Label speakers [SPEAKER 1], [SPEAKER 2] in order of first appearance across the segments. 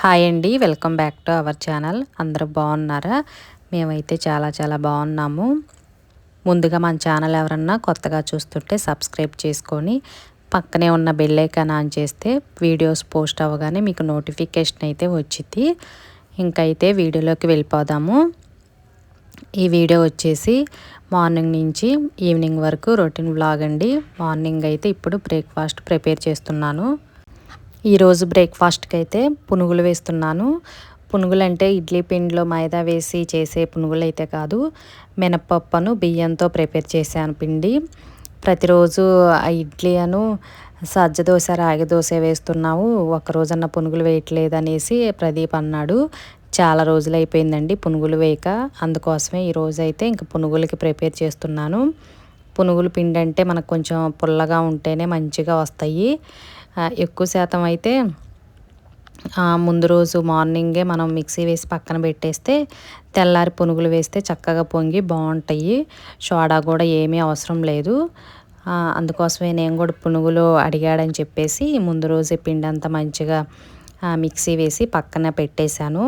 [SPEAKER 1] Hi అండి welcome back to our channel. అందరూ బాగున్నారా? మేమైతే చాలా చాలా బాగున్నాము. ముందుగా మన ఛానల్ ఎవరన్నా కొత్తగా చూస్తుంటే సబ్స్క్రైబ్ చేసుకొని పక్కనే ఉన్న బెల్ ఐకాన్ ఆన్ చేస్తే వీడియోస్ పోస్ట్ అవ్వగానే మీకు నోటిఫికేషన్ అయితే వచ్చింది ఇంకైతే వీడియోలోకి వెళ్ళిపోదాము. ఈ వీడియో వచ్చేసి మార్నింగ్ నుంచి ఈవినింగ్ వరకు రొటీన్ బ్లాగ్ అండి. మార్నింగ్ అయితే ఇప్పుడు బ్రేక్ఫాస్ట్ ప్రిపేర్ చేస్తున్నాను. ఈరోజు బ్రేక్ఫాస్ట్కి అయితే పునుగులు వేస్తున్నాను. పునుగులు అంటే ఇడ్లీ పిండిలో మైదా వేసి చేసే పునుగులు అయితే కాదు. మినపప్పును బియ్యంతో ప్రిపేర్ చేశాను పిండి. ప్రతిరోజు ఆ ఇడ్లీ అను సజ్జ దోశ రాగి దోశ వేస్తున్నావు. ఒక్కరోజన్న పునుగులు వేయట్లేదు అనేసి ప్రదీప్ అన్నాడు. చాలా రోజులు అయిపోయిందండి పునుగులు వేయక. అందుకోసమే ఈరోజు అయితే ఇంక పునుగులకి ప్రిపేర్ చేస్తున్నాను. పునుగులు పిండి అంటే మనకు కొంచెం పుల్లగా ఉంటేనే మంచిగా వస్తాయి. ఎక్కువ శాతం అయితే ముందు రోజు మార్నింగే మనం మిక్సీ వేసి పక్కన పెట్టేస్తే తెల్లారి పునుగులు వేస్తే చక్కగా పొంగి బాగుంటాయి. సోడా కూడా ఏమీ అవసరం లేదు. అందుకోసమే నేను కూడా పునుగులు అడిగాడని చెప్పేసి ముందు రోజే పిండి అంతా మంచిగా మిక్సీ వేసి పక్కన పెట్టేశాను.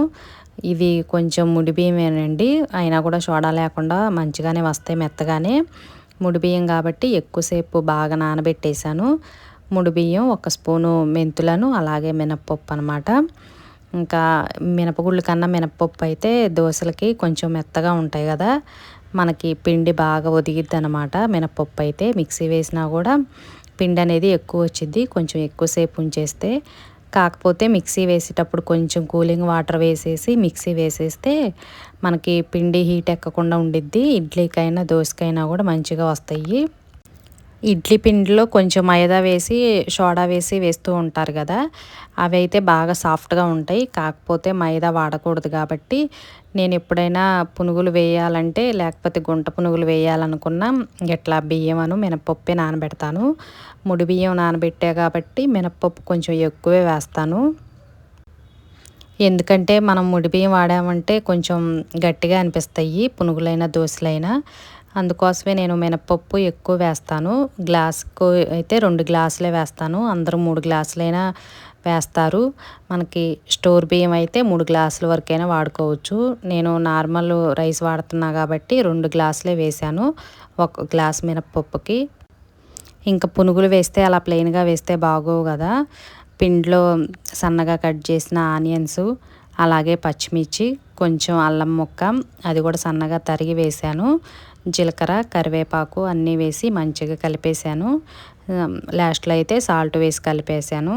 [SPEAKER 1] ఇవి కొంచెం ముడి బియ్యమేనండి. అయినా కూడా సోడా లేకుండా మంచిగానే వస్తాయి మెత్తగానే. ముడి బియ్యం కాబట్టి ఎక్కువసేపు బాగా నానబెట్టేశాను. ముడి బియ్యం ఒక స్పూను మెంతులను అలాగే మినప్పప్పు అనమాట ఇంకా మినపగుళ్ళు కన్నా మినప్పప్పు అయితే దోశలకి కొంచెం మెత్తగా ఉంటాయి కదా. మనకి పిండి బాగా ఒదిగిద్ది అనమాట మినప్పప్పు అయితే మిక్సీ వేసినా కూడా పిండి అనేది ఎక్కువ వచ్చింది కొంచెం ఎక్కువసేపు ఉంచేస్తే కాకపోతే మిక్సీ వేసేటప్పుడు కొంచెం కూలింగ్ వాటర్ వేసేసి మిక్సీ వేసేస్తే మనకి పిండి హీట్ ఎక్కకుండా ఉండిద్ది. ఇడ్లీకైనా దోశకైనా కూడా మంచిగా వస్తాయి. ఇడ్లీ పిండిలో కొంచెం మైదా వేసి సోడా వేసి వేస్తూ ఉంటారు కదా. అవి అయితే బాగా సాఫ్ట్గా ఉంటాయి. కాకపోతే మైదా వాడకూడదు కాబట్టి నేను ఎప్పుడైనా పునుగులు వేయాలంటే లేకపోతే గుంట పునుగులు వేయాలనుకున్నా ఇట్లా బియ్యం అను మినపప్పే నానబెడతాను. ముడి బియ్యం నానబెట్టా కాబట్టి మినపప్పు కొంచెం ఎక్కువే వేస్తాను. ఎందుకంటే మనం ముడి బియ్యం వాడామంటే కొంచెం గట్టిగా అనిపిస్తాయి పునుగులైనా దోశలైనా. అందుకోసమే నేను మినపప్పు ఎక్కువ వేస్తాను. గ్లాస్కు అయితే రెండు గ్లాసులే వేస్తాను. అందరూ మూడు గ్లాసులైనా వేస్తారు. మనకి స్టోర్ బియ్యం అయితే మూడు గ్లాసుల వరకైనా వాడుకోవచ్చు. నేను నార్మల్ రైస్ వాడుతున్నా కాబట్టి రెండు గ్లాసులే వేసాను ఒక గ్లాస్ మినపప్పుకి. ఇంకా పునుగులు వేస్తే అలా ప్లెయిన్గా వేస్తే బాగోవు కదా. పిండిలో సన్నగా కట్ చేసిన ఆనియన్స్ అలాగే పచ్చిమిర్చి కొంచెం అల్లం ముక్క అది కూడా సన్నగా తరిగి వేసాను జీలకర్ర కరివేపాకు అన్నీ వేసి మంచిగా కలిపేశాను. లాస్ట్లో అయితే సాల్ట్ వేసి కలిపేశాను.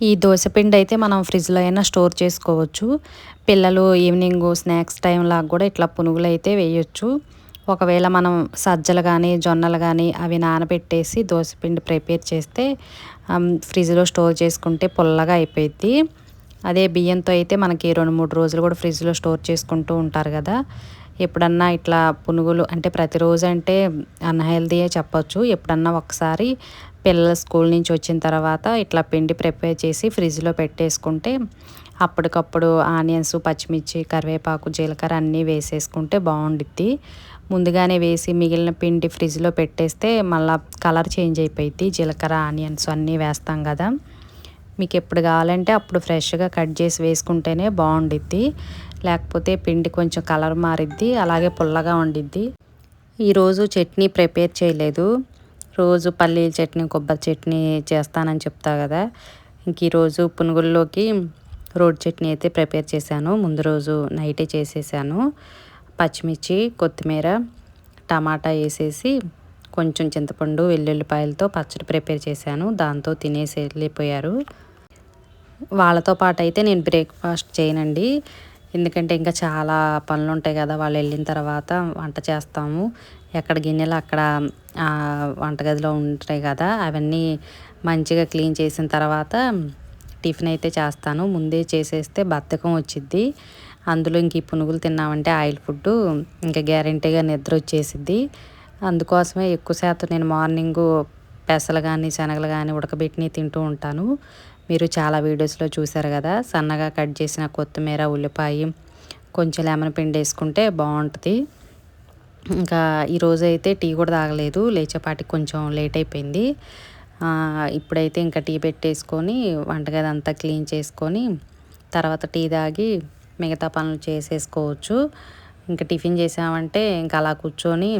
[SPEAKER 1] ఈ దోశపిండి అయితే మనం ఫ్రిడ్జ్లో అయినా స్టోర్ చేసుకోవచ్చు. పిల్లలు ఈవినింగ్ స్నాక్స్ టైం లాగా కూడా ఇట్లా పునుగులు అయితే వేయొచ్చు. ఒకవేళ మనం సజ్జలు కానీ జొన్నలు కానీ అవి నానబెట్టేసి దోశపిండి ప్రిపేర్ చేస్తే ఫ్రిడ్జ్లో స్టోర్ చేసుకుంటే పుల్లగా అయిపోయింది అదే బియ్యంతో అయితే మనకి రెండు మూడు రోజులు కూడా ఫ్రిడ్జ్లో స్టోర్ చేసుకుంటూ ఉంటారు కదా. ఎప్పుడన్నా ఇట్లా పునుగులు అంటే ప్రతిరోజు అంటే అన్హెల్దీయే చెప్పొచ్చు. ఎప్పుడన్నా ఒకసారి పిల్లల స్కూల్ నుంచి వచ్చిన తర్వాత ఇట్లా పిండి ప్రిపేర్ చేసి ఫ్రిడ్జ్లో పెట్టేసుకుంటే అప్పటికప్పుడు ఆనియన్స్ పచ్చిమిర్చి కరివేపాకు జీలకర్ర అన్నీ వేసేసుకుంటే బాగుండిద్ది. ముందుగానే వేసి మిగిలిన పిండి ఫ్రిడ్జ్లో పెట్టేస్తే మళ్ళీ కలర్ చేంజ్ అయిపోయింది జీలకర్ర ఆనియన్స్ అన్నీ వేస్తాం కదా. మీకు ఎప్పుడు కావాలంటే అప్పుడు ఫ్రెష్గా కట్ చేసి వేసుకుంటేనే బాగుండిద్ది. లేకపోతే పిండి కొంచెం కలర్ మారిద్ది అలాగే పుల్లగా ఉండిద్ది. ఈరోజు చట్నీ ప్రిపేర్ చేయలేదు. రోజు పల్లీల చట్నీ కొబ్బరి చట్నీ చేస్తానని చెప్తా కదా. ఇంక ఈరోజు పునుగుల్లోకి రోడ్ చట్నీ అయితే ప్రిపేర్ చేశాను. ముందు రోజు నైటే చేసేసాను. పచ్చిమిర్చి కొత్తిమీర టమాటా వేసేసి కొంచెం చింతపండు వెల్లుల్లిపాయలతో పచ్చడి ప్రిపేర్ చేశాను. దాంతో తినేసి వెళ్ళిపోయారు. వాళ్ళతో పాటు అయితే నేను బ్రేక్ఫాస్ట్ చేయనండి. ఎందుకంటే ఇంకా చాలా పనులు ఉంటాయి కదా వాళ్ళు వెళ్ళిన తర్వాత వంట చేస్తాము. ఎక్కడ గిన్నెలు అక్కడ వంటగదిలో ఉంటాయి కదా అవన్నీ మంచిగా క్లీన్ చేసిన తర్వాత టిఫిన్ అయితే చేస్తాను. ముందే చేసేస్తే బద్ధకం వచ్చిద్ది. అందులో ఇంక ఈ పునుగులు తిన్నామంటే ఆయిల్ ఫుడ్ ఇంకా గ్యారంటీగా నిద్ర వచ్చేసిద్ది. అందుకోసమే ఎక్కువ శాతం నేను మార్నింగు పెసలు కానీ శనగలు కానీ ఉడకబెట్టినవి తింటూ ఉంటాను. మీరు చాలా వీడియోస్లో చూసారు కదా సన్నగా కట్ చేసిన కొత్తిమీర ఉల్లిపాయ కొంచెం లెమన్ పిండి వేసుకుంటే బాగుంటుంది. ఇంకా ఈరోజు అయితే టీ కూడా తాగలేదు లేచేపాటికి కొంచెం లేట్ అయిపోయింది. ఇప్పుడైతే ఇంకా టీ పెట్టేసుకొని వంటగది అంతా క్లీన్ చేసుకొని తర్వాత టీ తాగి మిగతా పనులు చేసేసుకోవచ్చు. ఇంకా టిఫిన్ చేసామంటే ఇంకా అలా కూర్చొని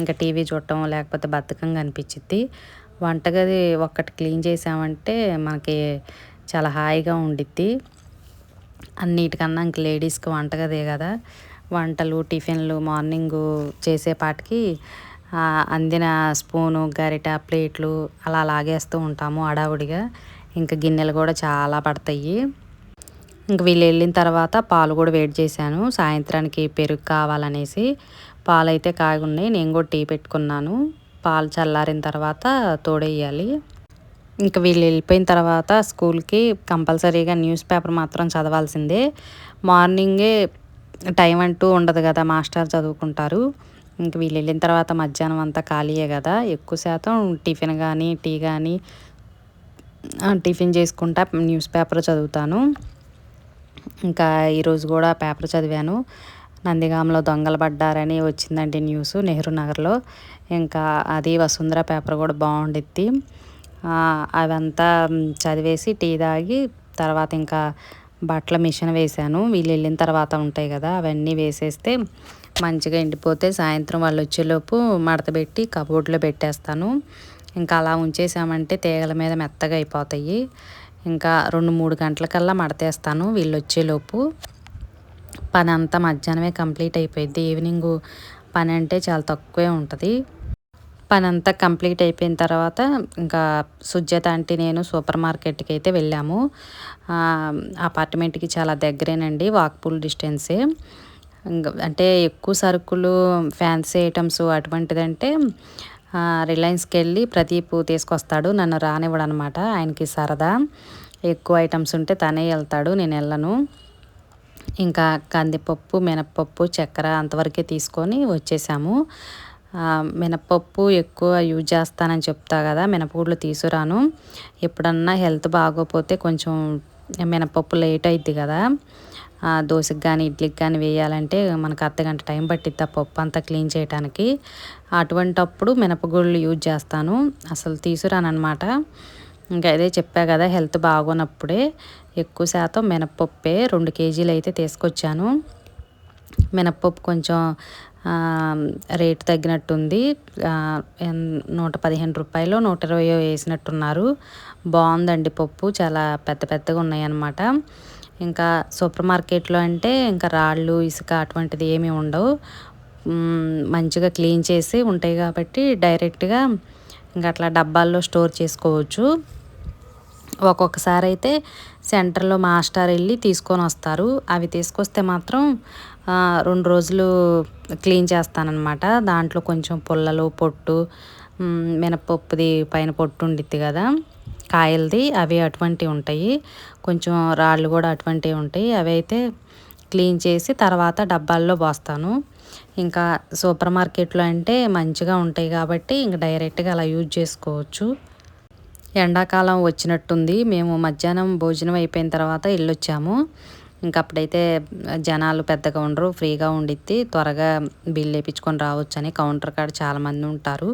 [SPEAKER 1] ఇంకా టీవీ చూడటం లేకపోతే బద్ధకంగా అనిపించింది వంటగది ఒక్కటి క్లీన్ చేసామంటే మనకి చాలా హాయిగా ఉండిద్ది. అన్నిటికన్నా ఇంక లేడీస్కి వంటగదే కదా. వంటలు టిఫిన్లు మార్నింగ్ చేసేపాటికి అందిన స్పూను గరిట ప్లేట్లు అలా లాగేస్తూ ఉంటాము అడావుడిగా ఇంకా గిన్నెలు కూడా చాలా పడతాయి. ఇంక వీళ్ళు వెళ్ళిన తర్వాత పాలు కూడా వేడి చేశాను. సాయంత్రానికి పెరుగు కావాలనేసి పాలు అయితే కాగి ఉన్నాయి. నేను కూడా టీ పెట్టుకున్నాను. పాలు చల్లారిన తర్వాత తోడేయాలి. ఇంకా వీళ్ళు వెళ్ళిపోయిన తర్వాత స్కూల్కి కంపల్సరీగా న్యూస్ పేపర్ మాత్రం చదవాల్సిందే. మార్నింగే టైం అంటూ ఉండదు కదా మాస్టర్ చదువుకుంటారు. ఇంక వీళ్ళు వెళ్ళిన తర్వాత మధ్యాహ్నం అంతా ఖాళీయే కదా ఎక్కువ శాతం టిఫిన్ కానీ టీ కానీ టిఫిన్ చేసుకుంటా న్యూస్ పేపర్ చదువుతాను. ఇంకా ఈరోజు కూడా పేపర్ చదివాను. నందిగాంలో దొంగలు పడ్డారని వచ్చిందండి న్యూస్ నెహ్రూ నగర్లో. ఇంకా అది వసుంధర పేపర్ కూడా బాగుండిద్ది. అవంతా చదివేసి టీ తాగి తర్వాత ఇంకా బట్టల మిషన్ వేసాను వీళ్ళు వెళ్ళిన తర్వాత ఉంటాయి కదా అవన్నీ వేసేస్తే మంచిగా ఎండిపోతే సాయంత్రం వాళ్ళు వచ్చేలోపు మడతపెట్టి కబోర్డ్లో పెట్టేస్తాను. ఇంకా అలా ఉంచేసామంటే తీగల మీద మెత్తగా అయిపోతాయి. ఇంకా రెండు మూడు గంటలకల్లా మడతేస్తాను వీళ్ళు వచ్చేలోపు. పని అంతా మధ్యాహ్నమే కంప్లీట్ అయిపోయింది ఈవినింగ్ పని అంటే చాలా తక్కువే ఉంటుంది. పని అంతా కంప్లీట్ అయిపోయిన తర్వాత ఇంకా సుజాత ఆంటీ నేను సూపర్ మార్కెట్కి అయితే వెళ్ళాము. అపార్ట్మెంట్కి చాలా దగ్గరేనండి వాక్పూల్ డిస్టెన్సే. అంటే ఎక్కువ సరుకులు ఫ్యాన్సీ ఐటమ్స్ అటువంటిదంటే రిలయన్స్కి వెళ్ళి ప్రదీప్ తీసుకొస్తాడు నన్ను రానివ్వడు అనమాట ఆయనకి సరదా. ఎక్కువ ఐటమ్స్ ఉంటే తనే వెళ్తాడు నేను వెళ్ళను. ఇంకా కందిపప్పు మినప్పప్పు చక్కెర అంతవరకే తీసుకొని వచ్చేసాము. మినపప్పు ఎక్కువ యూజ్ చేస్తానని చెప్తా కదా మినపగుడ్లు తీసుకురాను ఎప్పుడన్నా హెల్త్ బాగోపోతే కొంచెం మినపప్పు లేట్ అవుద్ది కదా. దోశకి కానీ ఇడ్లీకి కానీ వేయాలంటే మనకు అర్ధగంట టైం పట్టిద్ది ఆ పప్పు అంతా క్లీన్ చేయడానికి అటువంటప్పుడు మినపగుళ్ళు యూజ్ చేస్తాను. అసలు తీసుకురానమాట ఇంకా అదే చెప్పా కదా హెల్త్ బాగోనప్పుడే. ఎక్కువ శాతం మినప్పప్పే రెండు కేజీలు అయితే తీసుకొచ్చాను. మినప్పప్పు కొంచెం రేటు తగ్గినట్టుంది. నూట పదిహేను రూపాయలు నూట ఇరవై వేసినట్టున్నారు. బాగుందండి పప్పు చాలా పెద్ద పెద్దగా ఉన్నాయన్నమాట. ఇంకా సూపర్ మార్కెట్లో అంటే ఇంకా రాళ్ళు ఇసుక అటువంటిది ఏమీ ఉండవు. మంచిగా క్లీన్ చేసి ఉంటాయి కాబట్టి డైరెక్ట్గా ఇంకా అట్లా డబ్బాల్లో స్టోర్ చేసుకోవచ్చు. ఒక్కొక్కసారి అయితే సెంటర్లో మాస్టర్ వెళ్ళి తీసుకొని వస్తారు. అవి తీసుకొస్తే మాత్రం రెండు రోజులు క్లీన్ చేస్తానన్నమాట. దాంట్లో కొంచెం పుల్లలు పొట్టు మినపప్పుది పైన పొట్టు ఉండిద్ది కదా కాయలది అవి అటువంటివి ఉంటాయి. కొంచెం రాళ్ళు కూడా అటువంటివి ఉంటాయి. అవి అయితే క్లీన్ చేసి తర్వాత డబ్బాల్లో పోస్తాను. ఇంకా సూపర్ మార్కెట్లో అంటే మంచిగా ఉంటాయి కాబట్టి ఇంకా డైరెక్ట్గా అలా యూజ్ చేసుకోవచ్చు. ఎండాకాలం వచ్చినట్టుంది. మేము మధ్యాహ్నం భోజనం అయిపోయిన తర్వాత వెళ్ళొచ్చాము ఇంకా అప్పుడైతే జనాలు పెద్దగా ఉండరు ఫ్రీగా ఉండిద్ది. త్వరగా బిల్ వేయించుకొని రావచ్చు అని కౌంటర్ కాడ చాలామంది ఉంటారు.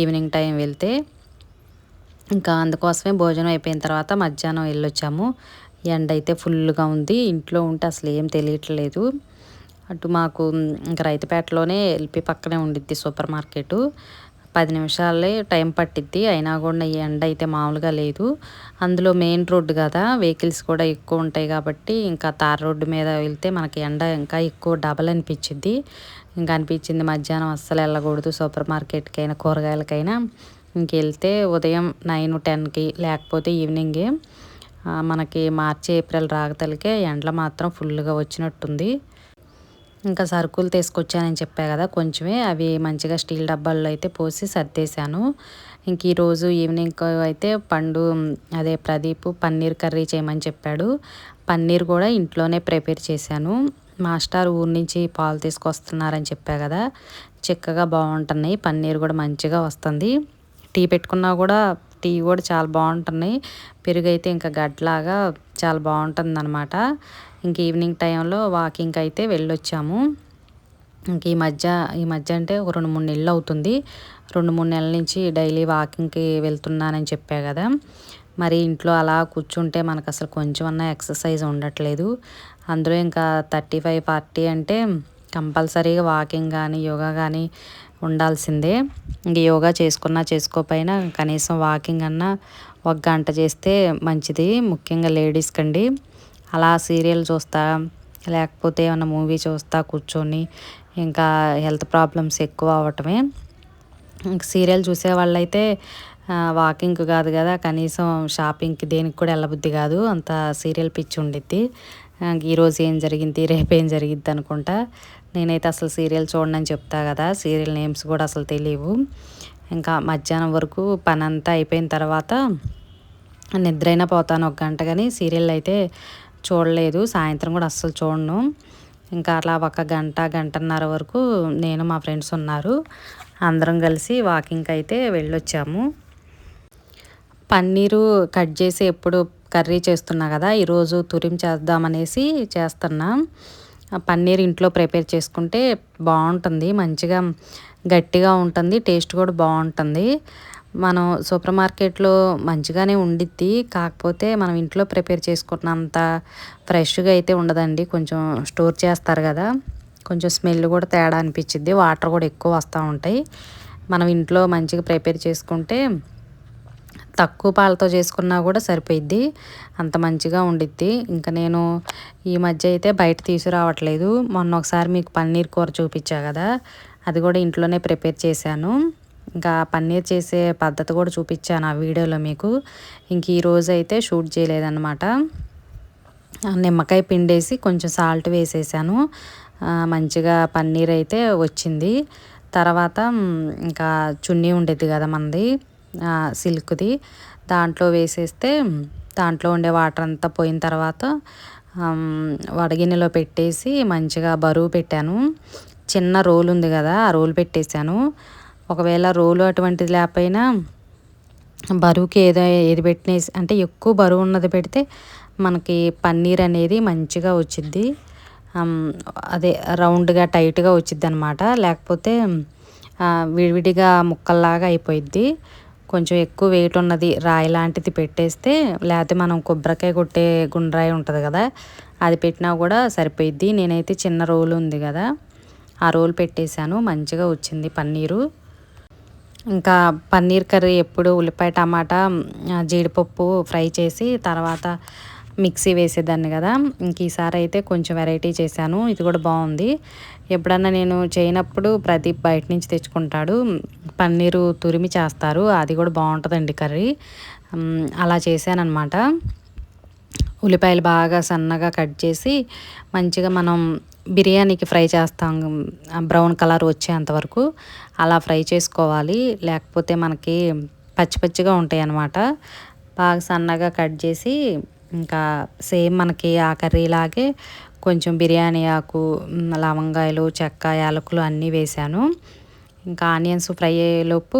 [SPEAKER 1] ఈవినింగ్ టైం వెళ్తే ఇంకా అందుకోసమే భోజనం అయిపోయిన తర్వాత మధ్యాహ్నం వెళ్ళొచ్చాము ఎండ అయితే ఫుల్గా ఉంది. ఇంట్లో ఉంటే అసలు ఏం తెలియట్లేదు. అటు మాకు ఇంకా రైతుపేటలోనే ఎల్పి పక్కనే ఉండిద్ది సూపర్ మార్కెట్. పది నిమిషాలే టైం పట్టిద్ది. అయినా కూడా ఈ ఎండ అయితే మామూలుగా లేదు. అందులో మెయిన్ రోడ్డు కదా వెహికల్స్ కూడా ఎక్కువ ఉంటాయి కాబట్టి ఇంకా తార్ రోడ్డు మీద వెళ్తే మనకి ఎండ ఇంకా ఎక్కువ డబల్ అనిపించింది ఇంకా అనిపించింది మధ్యాహ్నం అస్సలు వెళ్ళకూడదు. సూపర్ మార్కెట్కైనా కూరగాయలకైనా ఇంకెళ్తే ఉదయం నైన్ టెన్కి లేకపోతే ఈవినింగే. మనకి మార్చి ఏప్రిల్ రాగతలకే ఎండలు మాత్రం ఫుల్గా వచ్చినట్టుంది. ఇంకా సరుకులు తీసుకొచ్చానని చెప్పా కదా కొంచెమే. అవి మంచిగా స్టీల్ డబ్బాల్లో అయితే పోసి సర్దేశాను. ఇంక ఈరోజు ఈవినింగ్ అయితే పండు అదే ప్రదీప్ పన్నీర్ కర్రీ చేయమని చెప్పాడు. పన్నీర్ కూడా ఇంట్లోనే ప్రిపేర్ చేశాను. మాస్టర్ ఊరి నుంచి పాలు తీసుకొస్తున్నారని చెప్పా కదా చిక్కగా బాగుంటున్నాయి. పన్నీర్ కూడా మంచిగా వస్తుంది. టీ పెట్టుకున్నా కూడా టీ కూడా చాలా బాగుంటున్నాయి. పెరుగు అయితే ఇంకా గడ్లాగా చాలా బాగుంటుంది అనమాట ఇంక ఈవినింగ్ టైంలో వాకింగ్కి అయితే వెళ్ళొచ్చాము. ఇంక ఈ మధ్య ఈ మధ్య అంటే ఒక రెండు మూడు నెలలు అవుతుంది. రెండు మూడు నెలల నుంచి డైలీ వాకింగ్కి వెళ్తున్నానని చెప్పా కదా. మరి ఇంట్లో అలా కూర్చుంటే మనకు అసలు కొంచెం అన్న ఎక్సర్సైజ్ ఉండట్లేదు. అందులో ఇంకా థర్టీ ఫైవ్ ఫార్టీ అంటే కంపల్సరీగా వాకింగ్ కానీ యోగా కానీ ఉండాల్సిందే. ఇంక యోగా చేసుకున్నా చేసుకోకపోయినా కనీసం వాకింగ్ అన్నా ఒక గంట చేస్తే మంచిది. ముఖ్యంగా లేడీస్ కండి. అలా సీరియల్ చూస్తా లేకపోతే ఏమైనా మూవీ చూస్తా కూర్చొని ఇంకా హెల్త్ ప్రాబ్లమ్స్ ఎక్కువ అవటమే సీరియల్ చూసే వాళ్ళైతే వాకింగ్ కాదు కదా కనీసం షాపింగ్కి దేనికి కూడా వెళ్ళబుద్ధి కాదు. అంత సీరియల్ పిచ్చి ఉండిద్ది. ఈరోజు ఏం జరిగింది రేపు ఏం జరిగిద్ది అనుకుంటా. నేనైతే అసలు సీరియల్ చూడనని చెప్తా కదా సీరియల్ నేమ్స్ కూడా అసలు తెలియవు. ఇంకా మధ్యాహ్నం వరకు పని అంతా అయిపోయిన తర్వాత నిద్రైనా పోతాను ఒక గంట కానీ సీరియల్ అయితే చూడలేదు. సాయంత్రం కూడా అస్సలు చూడను. ఇంకా అలా ఒక గంట గంటన్నర వరకు నేను మా ఫ్రెండ్స్ ఉన్నారు. అందరం కలిసి వాకింగ్కి అయితే వెళ్ళొచ్చాము. పన్నీరు కట్ చేసి ఎప్పుడు కర్రీ చేస్తున్నా కదా ఈరోజు తురిం చేద్దామనేసి చేస్తున్నా. పన్నీర్ ఇంట్లో ప్రిపేర్ చేసుకుంటే బాగుంటుంది. మంచిగా గట్టిగా ఉంటుంది టేస్ట్ కూడా బాగుంటుంది. మనం సూపర్ మార్కెట్లో మంచిగానే ఉండిద్ది కాకపోతే మనం ఇంట్లో ప్రిపేర్ చేసుకున్నంత ఫ్రెష్గా అయితే ఉండదండి. కొంచెం స్టోర్ చేస్తారు కదా కొంచెం స్మెల్ కూడా తేడా అనిపించింది వాటర్ కూడా ఎక్కువ వస్తూ ఉంటాయి. మనం ఇంట్లో మంచిగా ప్రిపేర్ చేసుకుంటే తక్కువ పాలతో చేసుకున్నా కూడా సరిపోయిద్ది అంత మంచిగా ఉండిద్ది. ఇంకా నేను ఈ మధ్య అయితే బయట తీసుకురావట్లేదు. మొన్న ఒకసారి మీకు పన్నీర్ కూర చూపించా కదా అది కూడా ఇంట్లోనే ప్రిపేర్ చేశాను. ఇంకా పన్నీర్ చేసే పద్ధతి కూడా చూపించాను ఆ వీడియోలో మీకు. ఇంక ఈరోజు అయితే షూట్ చేయలేదన్నమాట. నిమ్మకాయ పిండేసి కొంచెం సాల్ట్ వేసేసాను. మంచిగా పన్నీర్ అయితే వచ్చింది. తర్వాత ఇంకా చున్నీ ఉండేది కదా మనది సిల్క్ది. దాంట్లో వేసేస్తే దాంట్లో ఉండే వాటర్ అంతా పోయిన తర్వాత వడగిన్నెలో పెట్టేసి మంచిగా బరువు పెట్టాను. చిన్న రోల్ ఉంది కదా ఆ రోల్ పెట్టేశాను. ఒకవేళ రోలు అటువంటిది లేకపోయినా బరువుకి ఏదో ఏది పెట్టినేసి అంటే ఎక్కువ బరువు ఉన్నది పెడితే మనకి పన్నీర్ అనేది మంచిగా వచ్చిద్ది. అదే రౌండ్గా టైట్గా వచ్చిద్ది అనమాట లేకపోతే విడివిడిగా ముక్కల్లాగా అయిపోయిద్ది. కొంచెం ఎక్కువ వెయిట్ ఉన్నది రాయి లాంటిది పెట్టేస్తే లేకపోతే మనం కొబ్బరికాయ కొట్టే గుండ్రాయి ఉంటుంది కదా అది పెట్టినా కూడా సరిపోయిద్ది. నేనైతే చిన్న రోలు ఉంది కదా. ఆ రోల్ పెట్టేశాను. మంచిగా వచ్చింది పన్నీరు. ఇంకా పన్నీర్ కర్రీ ఎప్పుడు ఉల్లిపాయ టమాటా జీడిపప్పు ఫ్రై చేసి తర్వాత మిక్సీ వేసేదాన్ని కదా. ఇంక ఈసారి అయితే కొంచెం వెరైటీ చేశాను. ఇది కూడా బాగుంది. ఎప్పుడన్నా నేను చేయనప్పుడు ప్రదీప్ బయట నుంచి తెచ్చుకుంటాడు. పన్నీరు తురిమి చేస్తారు. అది కూడా బాగుంటుందండి కర్రీ. అలా చేశానమాట ఉల్లిపాయలు బాగా సన్నగా కట్ చేసి మంచిగా మనం బిర్యానీకి ఫ్రై చేస్తాం. బ్రౌన్ కలర్ వచ్చేంతవరకు అలా ఫ్రై చేసుకోవాలి. లేకపోతే మనకి పచ్చి పచ్చిగా ఉంటాయి అన్నమాట. బాగా సన్నగా కట్ చేసి ఇంకా సేమ్ మనకి ఆ కర్రీలాగే కొంచెం బిర్యానీ ఆకు లవంగాయలు చెక్క యాలకులు అన్నీ వేశాను ఇంకా ఆనియన్స్ ఫ్రై అయ్యేలోపు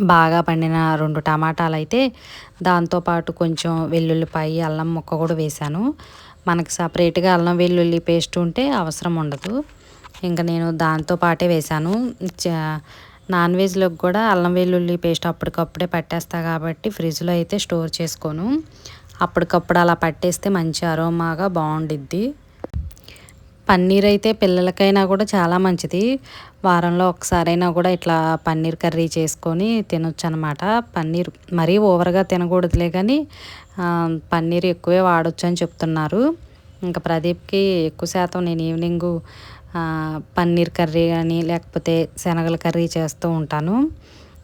[SPEAKER 1] బాగా పండిన రెండు టమాటాలు అయితే దాంతోపాటు కొంచెం వెల్లుల్లిపాయ అల్లం ముక్క కూడా వేశాను మనకు సపరేట్గా అల్లం వెల్లుల్లి పేస్ట్ ఉంటే అవసరం ఉండదు. ఇంకా నేను దాంతో పాటే వేశాను. నాన్ వెజ్లోకి కూడా అల్లం వెల్లుల్లి పేస్ట్ అప్పటికప్పుడే పట్టేస్తా కాబట్టి ఫ్రిడ్జ్లో అయితే స్టోర్ చేసుకోను. అప్పటికప్పుడు అలా పట్టేస్తే మంచి అరోమాగా బాగుండిద్ది. పన్నీర్ అయితే పిల్లలకైనా కూడా చాలా మంచిది. వారంలో ఒకసారైనా కూడా ఇట్లా పన్నీర్ కర్రీ చేసుకొని తినొచ్చు అనమాట పన్నీర్ మరీ ఓవర్గా తినకూడదులే కానీ పన్నీర్ ఎక్కువే వాడొచ్చు అని చెప్తున్నారు. ఇంకా ప్రదీప్కి ఎక్కువ శాతం నేను ఈవినింగు పన్నీర్ కర్రీ కానీ లేకపోతే శనగల కర్రీ చేస్తూ ఉంటాను.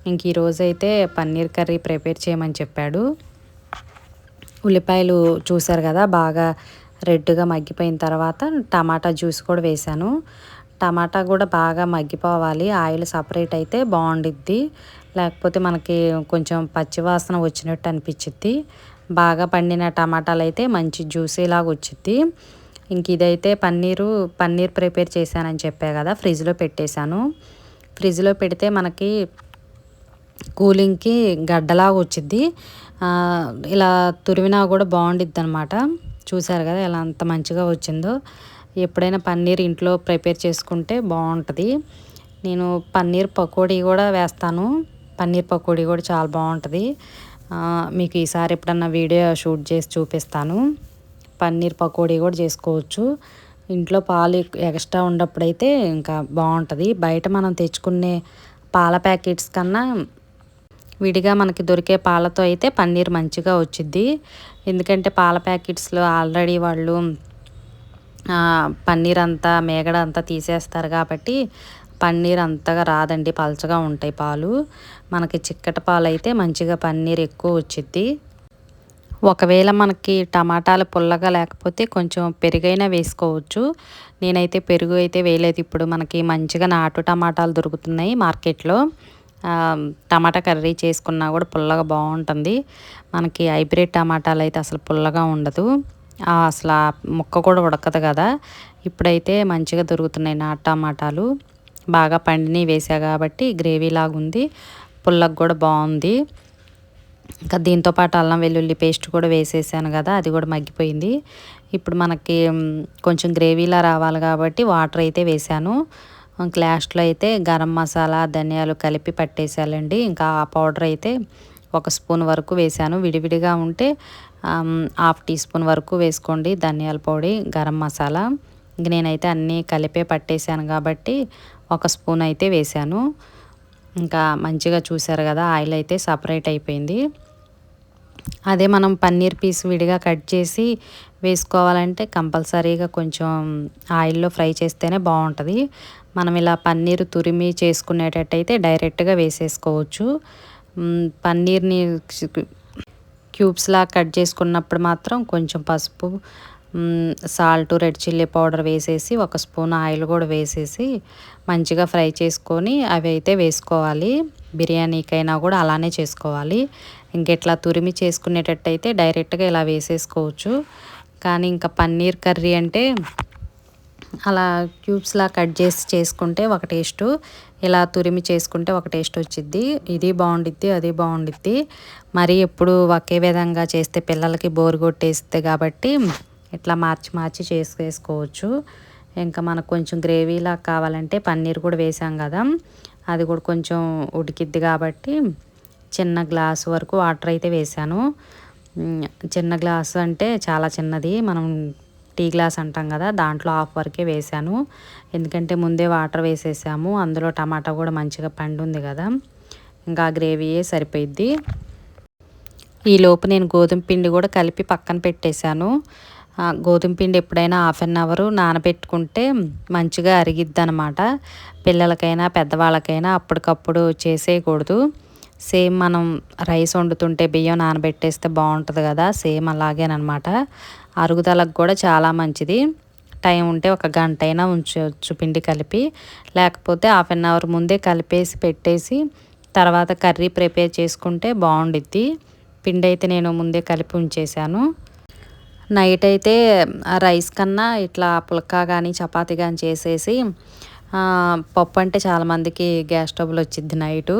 [SPEAKER 1] ఇంక ఈరోజు అయితే పన్నీర్ కర్రీ ప్రిపేర్ చేయమని చెప్పాడు. ఉల్లిపాయలు చూసారు కదా బాగా రెడ్గా మగ్గిపోయిన తర్వాత టమాటా జ్యూస్ కూడా వేశాను. టమాటా కూడా బాగా మగ్గిపోవాలి ఆయిల్ సపరేట్ అయితే బాగుండిద్ది. లేకపోతే మనకి కొంచెం పచ్చివాసన వచ్చినట్టు అనిపించిద్ది బాగా పండిన టమాటాలు అయితే మంచి జ్యూసీలాగా వచ్చిద్ది. ఇంక ఇదైతే పన్నీరు పన్నీర్ ప్రిపేర్ చేశానని చెప్పా కదా ఫ్రిడ్జ్లో పెట్టేశాను. ఫ్రిడ్జ్లో పెడితే మనకి కూలింగ్కి గడ్డలాగా వచ్చిద్ది. ఇలా తురిమినా కూడా బాగుండిద్ది అనమాట చూసారు కదా ఎలా అంత మంచిగా వచ్చిందో. ఎప్పుడైనా పన్నీర్ ఇంట్లో ప్రిపేర్ చేసుకుంటే బాగుంటుంది. నేను పన్నీర్ పకోడీ కూడా వేస్తాను. పన్నీర్ పకోడీ కూడా చాలా బాగుంటుంది. మీకు ఈసారి ఎప్పుడన్నా వీడియో షూట్ చేసి చూపిస్తాను. పన్నీర్ పకోడీ కూడా చేసుకోవచ్చు. ఇంట్లో పాలు ఎక్స్ట్రా ఉన్నప్పుడైతే ఇంకా బాగుంటుంది. బయట మనం తెచ్చుకునే పాల ప్యాకెట్స్ కన్నా విడిగా మనకి దొరికే పాలతో అయితే పన్నీర్ మంచిగా వచ్చిద్ది. ఎందుకంటే పాల ప్యాకెట్స్లో ఆల్రెడీ వాళ్ళు పన్నీర్ అంతా మేగడ అంతా తీసేస్తారు కాబట్టి పన్నీర్ అంతగా రాదండి పలచగా ఉంటాయి పాలు. మనకి చిక్కటి పాలు అయితే మంచిగా పన్నీర్ ఎక్కువ వచ్చిద్ది. ఒకవేళ మనకి టమాటాలు పుల్లగా లేకపోతే కొంచెం పెరుగైనా వేసుకోవచ్చు. నేనైతే పెరుగు అయితే వేయలేదు. ఇప్పుడు మనకి మంచిగా నాటు టమాటాలు దొరుకుతున్నాయి మార్కెట్లో. టమాటా కర్రీ చేసుకున్నా కూడా పుల్లగా బాగుంటుంది. మనకి హైబ్రిడ్ టమాటాలు అయితే అసలు పుల్లగా ఉండదు. అసలు ముక్క కూడా ఉడకదు కదా. ఇప్పుడైతే మంచిగా దొరుకుతున్నాయి నాటు టమాటాలు. బాగా పండిని వేసా కాబట్టి గ్రేవీ లాగా ఉంది పుల్లకు కూడా బాగుంది. ఇంకా దీంతో పాటు అల్లం వెల్లుల్లి పేస్ట్ కూడా వేసేసాను కదా అది కూడా మగ్గిపోయింది. ఇప్పుడు మనకి కొంచెం గ్రేవీలా రావాలి కాబట్టి వాటర్ అయితే వేసాను లాస్ట్లో అయితే గరం మసాలా ధనియాలు కలిపి పట్టేసాలండి ఇంకా ఆ పౌడర్ అయితే ఒక స్పూన్ వరకు వేసాను విడివిడిగా ఉంటే హాఫ్ టీ స్పూన్ వరకు వేసుకోండి ధనియాల పొడి గరం మసాలా. ఇంక నేనైతే అన్నీ కలిపే పట్టేశాను కాబట్టి ఒక స్పూన్ అయితే వేసాను ఇంకా మంచిగా చూసారు కదా ఆయిల్ అయితే సపరేట్ అయిపోయింది. అదే మనం పన్నీర్ పీస్ విడిగా కట్ చేసి వేసుకోవాలంటే కంపల్సరీగా కొంచెం ఆయిల్లో ఫ్రై చేస్తేనే బాగుంటుంది. మనం ఇలా పన్నీర్ తురిమి చేసుకునేటట్టయితే డైరెక్ట్గా వేసేసుకోవచ్చు. పన్నీర్ని క్యూబ్స్లా కట్ చేసుకున్నప్పుడు మాత్రం కొంచెం పసుపు సాల్ట్ రెడ్ చిల్లీ పౌడర్ వేసేసి ఒక స్పూన్ ఆయిల్ కూడా వేసేసి మంచిగా ఫ్రై చేసుకొని అవి అయితే వేసుకోవాలి. బిర్యానీకైనా కూడా అలానే చేసుకోవాలి. ఇంకెట్లా తురిమి చేసుకునేటట్టయితే డైరెక్ట్గా ఇలా వేసేసుకోవచ్చు. కానీ ఇంకా పన్నీర్ కర్రీ అంటే అలా క్యూబ్స్లా కట్ చేసి చేసుకుంటే ఒక టేస్టు ఇలా తురిమి చేసుకుంటే ఒక టేస్ట్ వచ్చిద్ది. ఇది బాగుండిద్ది అది బాగుండిద్ది. మరి ఎప్పుడు ఒకే విధంగా చేస్తే పిల్లలకి బోర్ కొట్టేస్తే కాబట్టి ఇట్లా మార్చి మార్చి చేసుకోవచ్చు. ఇంకా మనకు కొంచెం గ్రేవీలా కావాలంటే పన్నీర్ కూడా వేసాం కదా. అది కూడా కొంచెం ఉడికిద్ది కాబట్టి చిన్న గ్లాస్ వరకు వాటర్ అయితే వేసాను. చిన్న గ్లాస్ అంటే చాలా చిన్నది. మనం టీ గ్లాస్ అంటాం కదా దాంట్లో హాఫ్ వరకే వేసాను. ఎందుకంటే ముందే వాటర్ వేసేసాము. అందులో టమాటా కూడా మంచిగా పండు ఉంది కదా. ఇంకా గ్రేవీయే సరిపోయిద్ది. ఈలోపు నేను గోధుమ పిండి కూడా కలిపి పక్కన పెట్టేశాను. గోధుమ పిండి ఎప్పుడైనా హాఫ్ అన్ అవర్ నానబెట్టుకుంటే మంచిగా అరిగిద్ది అనమాట పిల్లలకైనా పెద్దవాళ్ళకైనా అప్పటికప్పుడు చేసేయకూడదు. సేమ్ మనం రైస్ వండుతుంటే బియ్యం నానబెట్టేస్తే బాగుంటుంది కదా సేమ్ అలాగేనమాట. అరుగుదలకు కూడా చాలా మంచిది. టైం ఉంటే ఒక గంట అయినా ఉంచవచ్చు పిండి కలిపి. లేకపోతే హాఫ్ అన్ అవర్ ముందే కలిపేసి పెట్టేసి తర్వాత కర్రీ ప్రిపేర్ చేసుకుంటే బాగుండిద్ది. పిండి అయితే నేను ముందే కలిపి ఉంచేసాను నైట్ అయితే రైస్ కన్నా ఇట్లా పుల్కా కానీ చపాతి కానీ చేసేసి పప్పు అంటే చాలామందికి గ్యాస్ ట్రబుల్ వచ్చింది నైటు.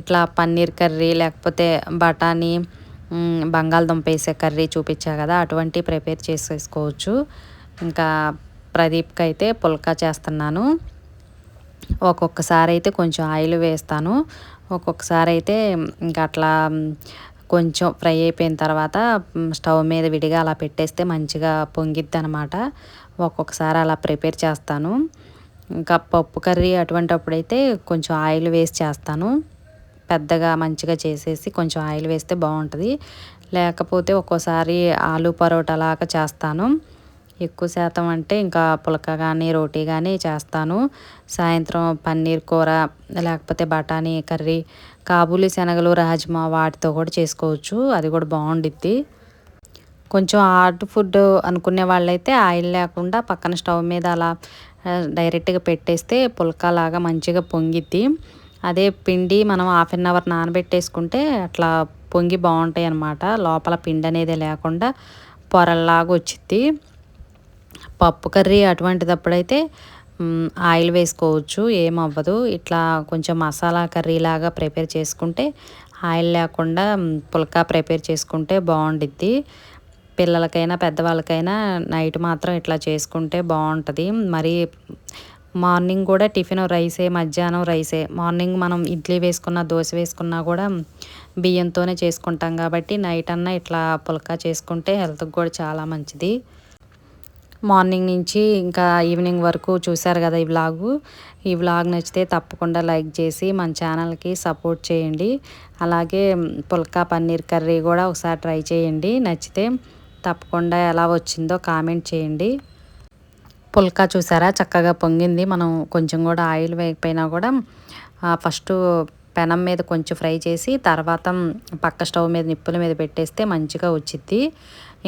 [SPEAKER 1] ఇట్లా పన్నీర్ కర్రీ లేకపోతే బఠానీ బంగాళదుంప వేసే కర్రీ చూపించా కదా అటువంటి ప్రిపేర్ చేసేసుకోవచ్చు. ఇంకా ప్రదీప్కి అయితే పుల్కా చేస్తున్నాను. ఒక్కొక్కసారి అయితే కొంచెం ఆయిల్ వేస్తాను. ఒక్కొక్కసారి అయితే ఇంకా అట్లా కొంచెం ఫ్రై అయిపోయిన తర్వాత స్టవ్ మీద విడిగా అలా పెట్టేస్తే మంచిగా పొంగిద్ది అనమాట ఒక్కొక్కసారి అలా ప్రిపేర్ చేస్తాను. ఇంకా పప్పు కర్రీ అటువంటప్పుడైతే కొంచెం ఆయిల్ వేసి చేస్తాను. పెద్దగా మంచిగా చేసేసి కొంచెం ఆయిల్ వేస్తే బాగుంటుంది. లేకపోతే ఒక్కోసారి ఆలు పరోటా లాగా చేస్తాను. ఎక్కువ శాతం అంటే ఇంకా పులక కానీ రోటీ కానీ చేస్తాను. సాయంత్రం పన్నీర్ కూర లేకపోతే బఠానీ కర్రీ కాబూలి శనగలు రాజ్మా వాటితో కూడా చేసుకోవచ్చు. అది కూడా బాగుండిద్ది. కొంచెం హార్డ్ ఫుడ్ అనుకునే వాళ్ళైతే ఆయిల్ లేకుండా పక్కన స్టవ్ మీద అలా డైరెక్ట్గా పెట్టేస్తే పుల్కాలాగా మంచిగా పొంగిద్ది. అదే పిండి మనం హాఫ్ అన్ అవర్ నానబెట్టేసుకుంటే అట్లా పొంగి బాగుంటాయి అన్నమాట లోపల పిండి అనేది లేకుండా పొరల్లాగా వచ్చిద్ది. పప్పు కర్రీ అటువంటిదప్పుడైతే ఆయిల్ వేసుకోవచ్చు ఏమవ్వదు. ఇట్లా కొంచెం మసాలా కర్రీ లాగా ప్రిపేర్ చేసుకుంటే ఆయిల్ లేకుండా పుల్కా ప్రిపేర్ చేసుకుంటే బాగుండిద్ది. పిల్లలకైనా పెద్దవాళ్ళకైనా నైట్ మాత్రం ఇట్లా చేసుకుంటే బాగుంటుంది. మరి మార్నింగ్ కూడా టిఫిన్ రైసే మధ్యాహ్నం రైసే. మార్నింగ్ మనం ఇడ్లీ వేసుకున్న దోశ వేసుకున్నా కూడా బియ్యంతోనే చేసుకుంటాం కాబట్టి నైట్ అన్నా ఇట్లా పుల్కా చేసుకుంటే హెల్త్కి కూడా చాలా మంచిది. మార్నింగ్ నుంచి ఇంకా ఈవినింగ్ వరకు చూశారు కదా ఈ వ్లాగు ఈ వ్లాగ్ నచ్చితే తప్పకుండా లైక్ చేసి మన ఛానల్కి సపోర్ట్ చేయండి. అలాగే పుల్కా పన్నీర్ కర్రీ కూడా ఒకసారి ట్రై చేయండి. నచ్చితే తప్పకుండా ఎలా వచ్చిందో కామెంట్ చేయండి. పుల్కా చూసారా? చక్కగా పొంగింది. మనం కొంచెం కూడా ఆయిల్ వేయకపోయినా కూడా ఫస్ట్ పెనం మీద కొంచెం ఫ్రై చేసి తర్వాత పక్క స్టవ్ మీద నిప్పుల మీద పెట్టేస్తే మంచిగా వచ్చిద్ది.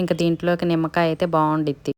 [SPEAKER 1] ఇంకా దీంట్లోకి నిమ్మకాయ అయితే బాగుండిద్ది.